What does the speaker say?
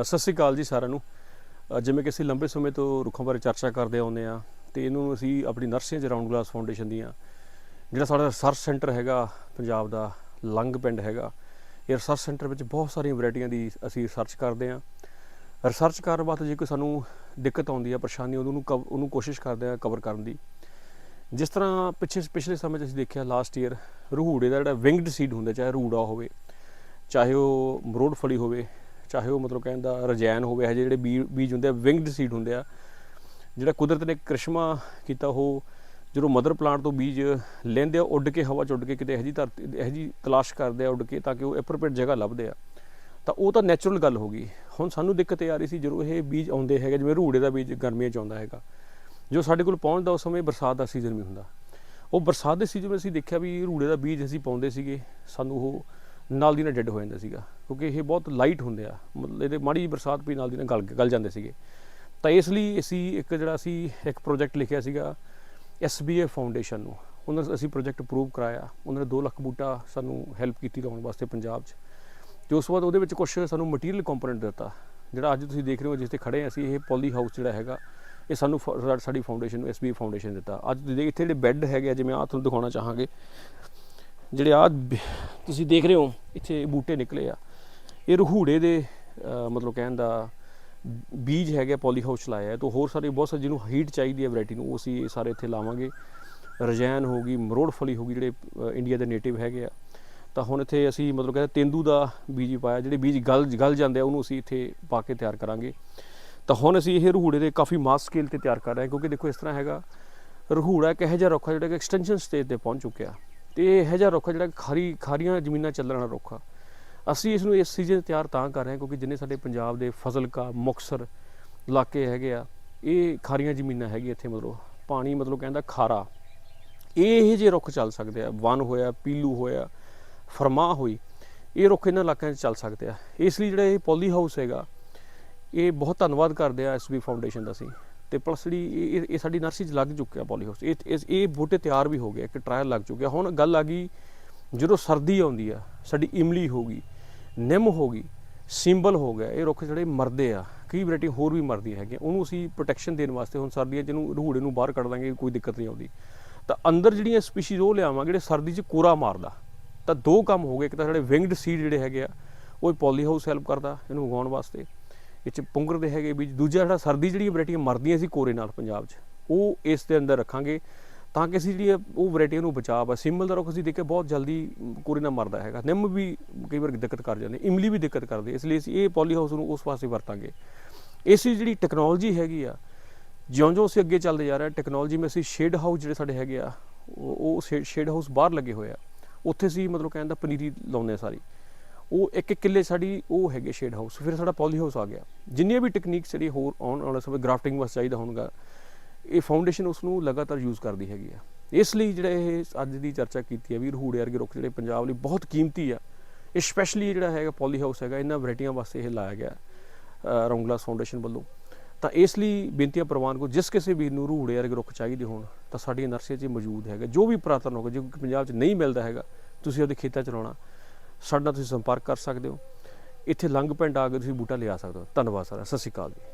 ਸਤਿ ਸ੍ਰੀ ਅਕਾਲ ਜੀ ਸਾਰਿਆਂ ਨੂੰ। ਜਿਵੇਂ ਕਿ ਅਸੀਂ ਲੰਬੇ ਸਮੇਂ ਤੋਂ ਰੁੱਖਾਂ ਬਾਰੇ ਚਰਚਾ ਕਰਦੇ ਆਉਂਦੇ ਆ ਤੇ ਇਹਨੂੰ ਅਸੀਂ ਆਪਣੀ ਨਰਸਰੀਆਂ ਚ ਰਾਉਂਡ ਗਲਾਸ ਫਾਊਂਡੇਸ਼ਨ ਦੀਆਂ, ਜਿਹੜਾ ਸਾਡਾ ਰਿਸਰਚ ਸੈਂਟਰ ਹੈਗਾ ਪੰਜਾਬ ਦਾ, ਲੰਗ ਪਿੰਡ ਹੈਗਾ, ਇਹ ਰਿਸਰਚ ਸੈਂਟਰ ਵਿੱਚ ਬਹੁਤ ਸਾਰੀਆਂ ਵੈਰਾਈਟੀਆਂ ਦੀ ਅਸੀਂ ਰਿਸਰਚ ਕਰਦੇ ਆ ਰਿਸਰਚ ਕਰਨ ਵਾਸਤੇ ਜੇ ਕੋਈ ਸਾਨੂੰ ਦਿੱਕਤ ਆਉਂਦੀ ਆ ਪਰੇਸ਼ਾਨੀ ਆਉਂਦੀ, ਉਹਨੂੰ ਕਵ- ਉਹਨੂੰ ਕੋਸ਼ਿਸ਼ ਕਰਦੇ ਆ ਕਵਰ ਕਰਨ ਦੀ। ਜਿਸ ਤਰ੍ਹਾਂ ਪਿੱਛੇ, ਪਿਛਲੇ ਸਮੇਂ 'ਚ ਅਸੀਂ ਦੇਖਿਆ ਲਾਸਟ ਈਅਰ ਰੂਹੂੜੇ ਦਾ ਜਿਹੜਾ ਵਿੰਗਡ ਸੀਡ ਹੁੰਦਾ, ਚਾਹੇ ਰੂੜਾ ਹੋਵੇ, ਚਾਹੇ ਉਹ ਮਰੋੜ ਫਲੀ ਹੋਵੇ ਚਾਹੇ ਉਹ ਮਤਲਬ ਕਹਿੰਦਾ ਰਜੈਨ ਹੋਵੇ, ਇਹ ਜਿਹੜੇ ਬੀ- ਬੀਜ ਹੁੰਦੇ ਆ ਵਿੰਗਡ ਸੀਡ ਹੁੰਦੇ ਆ, ਜਿਹੜਾ ਕੁਦਰਤ ਨੇ ਕ੍ਰਿਸ਼ਮਾ ਕੀਤਾ, ਉਹ ਜਦੋਂ ਮਦਰ ਪਲਾਂਟ ਤੋਂ ਬੀਜ ਲੈਂਦੇ ਆ, ਉੱਡ ਕੇ ਹਵਾ ਚ ਉੱਡ ਕੇ ਕਿਤੇ ਇਹੋ ਜੀ ਧਰਤੀ, ਇਹੋ ਜੀ ਤਲਾਸ਼ ਕਰਦੇ ਆ, ਉੱਡ ਕੇ ਤਾਂ ਕਿ ਉਹ ਐਪਰੋਪ੍ਰੀਏਟ ਜਗ੍ਹਾ ਲੱਭਦੇ ਆ, ਤਾਂ ਉਹ ਤਾਂ ਨੈਚੁਰਲ ਗੱਲ ਹੋ ਗਈ। ਹੁਣ ਸਾਨੂੰ ਦਿੱਕਤ ਇਹ ਆ ਰਹੀ ਸੀ, ਜਦੋਂ ਇਹ ਬੀਜ ਆਉਂਦੇ ਹੈਗੇ, ਜਿਵੇਂ ਰੂੜੇ ਦਾ ਬੀਜ ਗਰਮੀਆਂ ਚ ਆਉਂਦਾ ਹੈਗਾ, ਜੋ ਸਾਡੇ ਕੋਲ ਪਹੁੰਚਦਾ ਉਸ ਸਮੇਂ ਬਰਸਾਤ ਦਾ ਸੀਜ਼ਨ ਵੀ ਹੁੰਦਾ। ਉਹ ਬਰਸਾਤ ਦੇ ਸੀਜ਼ਨ ਵਿੱਚ ਅਸੀਂ ਦੇਖਿਆ ਵੀ ਰੂੜੇ ਦਾ ਬੀਜ ਅਸੀਂ ਪਾਉਂਦੇ ਸੀਗੇ, ਸਾਨੂੰ ਉਹ ਨਾਲ ਦੀ ਨਾਲ ਡੈੱਡ ਹੋ ਜਾਂਦਾ ਸੀਗਾ ਕਿਉਂਕਿ ਇਹ ਬਹੁਤ ਲਾਈਟ ਹੁੰਦੇ ਆ ਮਤਲਬ ਇਹਦੇ ਮਾੜੀ ਬਰਸਾਤ ਪਈ ਨਾਲ ਦੀ ਨਾਲ ਗਲ ਗਲ ਜਾਂਦੇ ਸੀਗੇ। ਤਾਂ ਇਸ ਲਈ ਅਸੀਂ ਇੱਕ ਜਿਹੜਾ ਅਸੀਂ ਇੱਕ ਪ੍ਰੋਜੈਕਟ ਲਿਖਿਆ ਸੀਗਾ SBA ਫਾਊਂਡੇਸ਼ਨ ਨੂੰ। ਉਹਨਾਂ ਅਸੀਂ ਪ੍ਰੋਜੈਕਟ ਅਪਰੂਵ ਕਰਾਇਆ। ਉਹਨਾਂ ਨੇ 2 ਲੱਖ ਬੂਟਾ ਸਾਨੂੰ ਹੈਲਪ ਕੀਤੀ ਲਾਉਣ ਵਾਸਤੇ ਪੰਜਾਬ 'ਚ। ਤੇ ਉਸ ਤੋਂ ਬਾਅਦ ਉਹਦੇ ਵਿੱਚ ਕੁਝ ਸਾਨੂੰ ਮਟੀਰੀਅਲ ਕੰਪੋਨੈਂਟ ਦਿੱਤਾ ਜਿਹੜਾ ਅੱਜ ਤੁਸੀਂ ਦੇਖ ਰਹੇ ਹੋ ਜਿਸ ਤੇ ਖੜੇ ਅਸੀਂ ਇਹ ਪੋਲੀ ਹਾਊਸ ਜਿਹੜਾ ਹੈਗਾ ਇਹ ਸਾਨੂੰ ਫ- ਸਾ- ਸਾਡੀ ਫਾਊਂਡੇਸ਼ਨ ਨੂੰ SBA ਫਾਊਂਡੇਸ਼ਨ ਦਿੱਤਾ। ਅੱਜ ਤੁਸੀਂ ਦੇਖ ਇੱਥੇ ਜਿਹੜੇ ਬੈੱਡ ਹੈਗੇ ਆ, ਜਿਵੇਂ ਆ ਤੁਹਾਨੂੰ ਦਿਖਾਉਣਾ ਚਾਹਾਂਗੇ ਜਿਹੜੇ ਆ ਤੁਸੀਂ ਦੇਖ ਰਹੇ ਹੋ ਇੱਥੇ ਬੂਟੇ ਨਿਕਲੇ ਆ। ਇਹ ਰਹੂੜੇ ਦੇ ਮਤਲਬ ਕਹਿਣ ਦਾ ਬੀਜ ਹੈਗੇ ਪੋਲੀ ਹਾਊਸ ਲਾਇਆ ਹੈ। ਤਾਂ ਹੋਰ ਸਾਰੇ ਬਹੁਤ ਸਾਰੇ ਜਿਹਨੂੰ ਹੀਟ ਚਾਹੀਦੀ ਹੈ ਵੈਰਾਈਟੀ ਨੂੰ, ਉਹ ਅਸੀਂ ਇਹ ਸਾਰੇ ਇੱਥੇ ਲਾਵਾਂਗੇ। ਰਜੈਨ ਹੋ ਗਈ ਮਰੋੜ ਫਲੀ ਗਈ, ਜਿਹੜੇ ਇੰਡੀਆ ਦੇ ਨੇਟਿਵ ਹੈਗੇ ਆ। ਤਾਂ ਹੁਣ ਇੱਥੇ ਅਸੀਂ ਮਤਲਬ ਕਹਿੰਦੇ ਤੇਂਦੂ ਦਾ ਬੀਜ ਪਾਇਆ, ਜਿਹੜੇ ਬੀਜ ਗਲ ਗਲ ਜਾਂਦੇ ਆ, ਉਹਨੂੰ ਅਸੀਂ ਇੱਥੇ ਪਾ ਕੇ ਤਿਆਰ ਕਰਾਂਗੇ। ਤਾਂ ਹੁਣ ਅਸੀਂ ਇਹ ਰਹੂੜੇ ਦੇ ਕਾਫੀ ਮਾਸ ਸਕੇਲ ਤੇ ਤਿਆਰ ਕਰ ਰਹੇ ਹਾਂ, ਕਿਉਂਕਿ ਦੇਖੋ ਇਸ ਤਰ੍ਹਾਂ ਹੈਗਾ, ਰਹੂੜਾ ਇੱਕ ਇਹੋ ਜਿਹਾ ਰੁੱਖ ਜਿਹੜਾ ਕਿ ਐਕਸਟੈਂਸ਼ਨ ਸਟੇਜ ਤੇ ਪਹੁੰਚ ਚੁੱਕਿਆ। ਤੇ ਇਹ ਇਹੋ ਜਿਹਾ ਰੁੱਖ ਆ ਜਿਹੜਾ ਖਾਰੀ ਖਾਰੀਆਂ ਜ਼ਮੀਨਾਂ ਚੱਲਣ ਵਾਲਾ ਰੁੱਖ ਆ। ਅਸੀਂ ਇਸ ਨੂੰ ਇਸ ਸੀਜ਼ਨ ਤਿਆਰ ਤਾਂ ਕਰ ਰਹੇ ਹਾਂ ਕਿਉਂਕਿ ਜਿੰਨੇ ਸਾਡੇ ਪੰਜਾਬ ਦੇ ਫਜ਼ਲਕਾ ਮੁਕਸਰ ਇਲਾਕੇ ਹੈਗੇ ਆ, ਇਹ ਖਾਰੀਆਂ ਜ਼ਮੀਨਾਂ ਹੈਗੀਆਂ ਇੱਥੇ ਮਤਲਬ ਪਾਣੀ ਮਤਲਬ ਕਹਿੰਦਾ ਖਾਰਾ। ਇਹ ਇਹ ਜਿਹੇ ਰੁੱਖ ਚੱਲ ਸਕਦੇ ਆ ਵਨ ਹੋਇਆ, ਪੀਲੂ ਹੋਇਆ, ਫਰਮਾ ਹੋਈ, ਇਹ ਰੁੱਖ ਇਹਨਾਂ ਇਲਾਕਿਆਂ 'ਚ ਚੱਲ ਸਕਦੇ ਆ। ਇਸ ਲਈ ਜਿਹੜਾ ਇਹ ਪੋਲੀ ਹਾਊਸ ਹੈਗਾ, ਇਹ ਬਹੁਤ ਧੰਨਵਾਦ ਕਰਦੇ ਆ ਐਸਬੀ ਫਾਊਂਡੇਸ਼ਨ ਦਾ ਅਸੀਂ। ਤੇ ਪਲਸ ਜਿਹੜੀ ਇਹ- ਇਹ ਸਾਡੀ ਨਰਸਰੀ 'ਚ ਲੱਗ ਚੁੱਕਿਆ ਪੋਲੀਹਾਊਸ ਇਹ, ਇਹ- ਇਹ ਬੂਟੇ ਤਿਆਰ ਵੀ ਹੋ ਗਏ, ਇੱਕ ਟ੍ਰਾਇਲ ਲੱਗ ਚੁੱਕਿਆ। ਹੁਣ ਗੱਲ ਆ ਗਈ, ਜਦੋਂ ਸਰਦੀ ਆਉਂਦੀ ਆ, ਸਾਡੀ ਇਮਲੀ ਹੋ ਗਈ, ਨਿੰਮ ਹੋ ਗਈ, ਸਿੰਬਲ ਹੋ ਗਿਆ, ਇਹ ਰੁੱਖ ਜਿਹੜੇ ਮਰਦੇ ਆ, ਕਈ ਵੈਰਾਈਟੀ ਹੋਰ ਵੀ ਮਰਦੀਆਂ ਹੈਗੀਆਂ, ਉਹਨੂੰ ਅਸੀਂ ਪ੍ਰੋਟੈਕਸ਼ਨ ਦੇਣ ਵਾਸਤੇ ਹੁਣ ਸਰਦੀਆਂ 'ਚ ਇਹਨੂੰ ਰੂੜੇ ਨੂੰ ਬਾਹਰ ਕੱਢ ਦਾਂਗੇ, ਕੋਈ ਦਿੱਕਤ ਨਹੀਂ ਆਉਂਦੀ। ਤਾਂ ਅੰਦਰ ਜਿਹੜੀਆਂ ਸਪੀਸੀਜ਼ ਉਹ ਲਿਆਵਾਂਗੇ ਜਿਹੜੇ ਸਰਦੀ 'ਚ ਕੋਰਾ ਮਾਰਦਾ, ਤਾਂ ਦੋ ਕੰਮ ਹੋ ਗਏ, ਇੱਕ ਤਾਂ ਸਾਡੇ ਵਿੰਗਡ ਸੀਡ ਜਿਹੜੇ ਹੈਗੇ ਆ, ਉਹ ਪੋਲੀ ਹਾਊਸ ਹੈਲਪ ਕਰਦਾ, ਇਹਨੂੰ ਉਗਾਉਣ ਵਾਸਤੇ। ਵਿੱਚ 'ਚ ਦੇ ਹੈਗੇ ਬੀਜ ਦੂਜਾ ਜਿਹੜਾ ਸਰਦੀ ਜਿਹੜੀਆਂ ਵੈਰਾਈਟੀਆਂ ਮਰਦੀਆਂ ਸੀ ਕੋਰੇ ਨਾਲ ਪੰਜਾਬ 'ਚ, ਉਹ ਇਸ ਦੇ ਅੰਦਰ ਰੱਖਾਂਗੇ ਤਾਂ ਕਿ ਅਸੀਂ ਜਿਹੜੀ ਉਹ ਵੈਰਾਈਟੀ ਨੂੰ ਬਚਾ ਪਾ ਸਿੰਬਲ ਦਾ ਰੁੱਖ ਅਸੀਂ ਦੇਖਿਆ ਬਹੁਤ ਜਲਦੀ ਕੋਰੇ ਨਾਲ ਮਰਦਾ ਹੈਗਾ। ਨਿੰਮ ਵੀ ਕਈ ਵਾਰ ਦਿੱਕਤ ਕਰ ਜਾਂਦੇ, ਇਮਲੀ ਵੀ ਦਿੱਕਤ ਕਰਦੇ, ਇਸ ਲਈ ਅਸੀਂ ਇਹ ਪੋਲੀ ਹਾਊਸ ਨੂੰ ਉਸ ਪਾਸੇ ਵਰਤਾਂਗੇ। ਇਸ ਦੀ ਜਿਹੜੀ ਟੈਕਨੋਲੋਜੀ ਹੈਗੀ ਆ, ਜਿਉਂ-ਜਿਉਂ ਅਸੀਂ ਅੱਗੇ ਚੱਲਦੇ ਜਾ ਰਹੇ ਹਾਂ ਟੈਕਨੋਲੋਜੀ ਵਿੱਚ ਅਸੀਂ ਸ਼ੇਡ ਹਾਊਸ ਜਿਹੜੇ ਸਾਡੇ ਹੈਗੇ ਆ, ਉਹ ਉਹ ਸ਼ੇਡ ਹਾਊਸ ਬਾਹਰ ਲੱਗੇ ਹੋਏ ਆ। ਉੱਥੇ ਅਸੀਂ ਮਤਲਬ ਕਹਿੰਦਾ ਪਨੀਰੀ ਲਾਉਂਦੇ ਆ ਸਾਰੀ। ਉਹ ਇੱਕ ਇੱਕ ਕਿੱਲੇ ਸਾਡੀ ਉਹ ਹੈਗੇ ਸ਼ੇਡ ਹਾਊਸ ਫਿਰ ਸਾਡਾ ਪੋਲੀ ਹਾਊਸ ਆ ਗਿਆ। ਜਿੰਨੀਆਂ ਵੀ ਟੈਕਨੀਕਸ ਜਿਹੜੀ ਹੋਰ ਆਉਣ ਵਾਲੇ ਸਮੇਂ ਗ੍ਰਾਫਟਿੰਗ ਵਾਸਤੇ ਚਾਹੀਦਾ ਹੋਣਗਾ, ਇਹ ਫਾਊਂਡੇਸ਼ਨ ਉਸ ਨੂੰ ਲਗਾਤਾਰ ਯੂਜ਼ ਕਰਦੀ ਹੈਗੀ ਆ। ਇਸ ਲਈ ਜਿਹੜਾ ਇਹ ਅੱਜ ਦੀ ਚਰਚਾ ਕੀਤੀ ਹੈ ਵੀ ਰਹੂੜੇ ਵਰਗੇ ਰੁੱਖ ਜਿਹੜੇ ਪੰਜਾਬ ਲਈ ਬਹੁਤ ਕੀਮਤੀ ਆ ਇਹ ਸਪੈਸ਼ਲੀ ਜਿਹੜਾ ਹੈਗਾ ਪੋਲੀ ਹਾਊਸ ਹੈਗਾ, ਇਹਨਾਂ ਵੈਰਾਈਟੀਆਂ ਵਾਸਤੇ ਇਹ ਲਾਇਆ ਗਿਆ ਰੌਂਗਲਾਸ ਫਾਊਂਡੇਸ਼ਨ ਵੱਲੋਂ। ਤਾਂ ਇਸ ਲਈ ਬੇਨਤੀਆਂ ਪ੍ਰਵਾਨ ਕੋ, ਜਿਸ ਕਿਸੇ ਵੀਰ ਨੂੰ ਰੂੜੇ ਵਰਗੇ ਰੁੱਖ ਚਾਹੀਦੇ ਹੋਣ, ਤਾਂ ਸਾਡੀਆਂ ਨਰਸਰੀਆਂ 'ਚ ਮੌਜੂਦ ਹੈਗਾ। ਜੋ ਵੀ ਪੁਰਾਤਨ ਹੋਗਾ ਜੇ ਪੰਜਾਬ 'ਚ ਨਹੀਂ ਮਿਲਦਾ ਹੈਗਾ, ਤੁਸੀਂ ਉਹਦੇ ਖੇਤਾਂ 'ਚ ਲਾਉਣਾ। ਸਾਡੇ ਨਾਲ ਤੁਸੀਂ ਸੰਪਰਕ ਕਰ ਸਕਦੇ ਹੋ। ਇੱਥੇ ਲੰਗ ਪਿੰਡ ਆ ਕੇ ਤੁਸੀਂ ਬੂਟਾ ਲਿਆ ਸਕਦੇ ਹੋ। ਧੰਨਵਾਦ ਸਰ ਸਤਿ ਸ਼੍ਰੀ ਅਕਾਲ ਜੀ।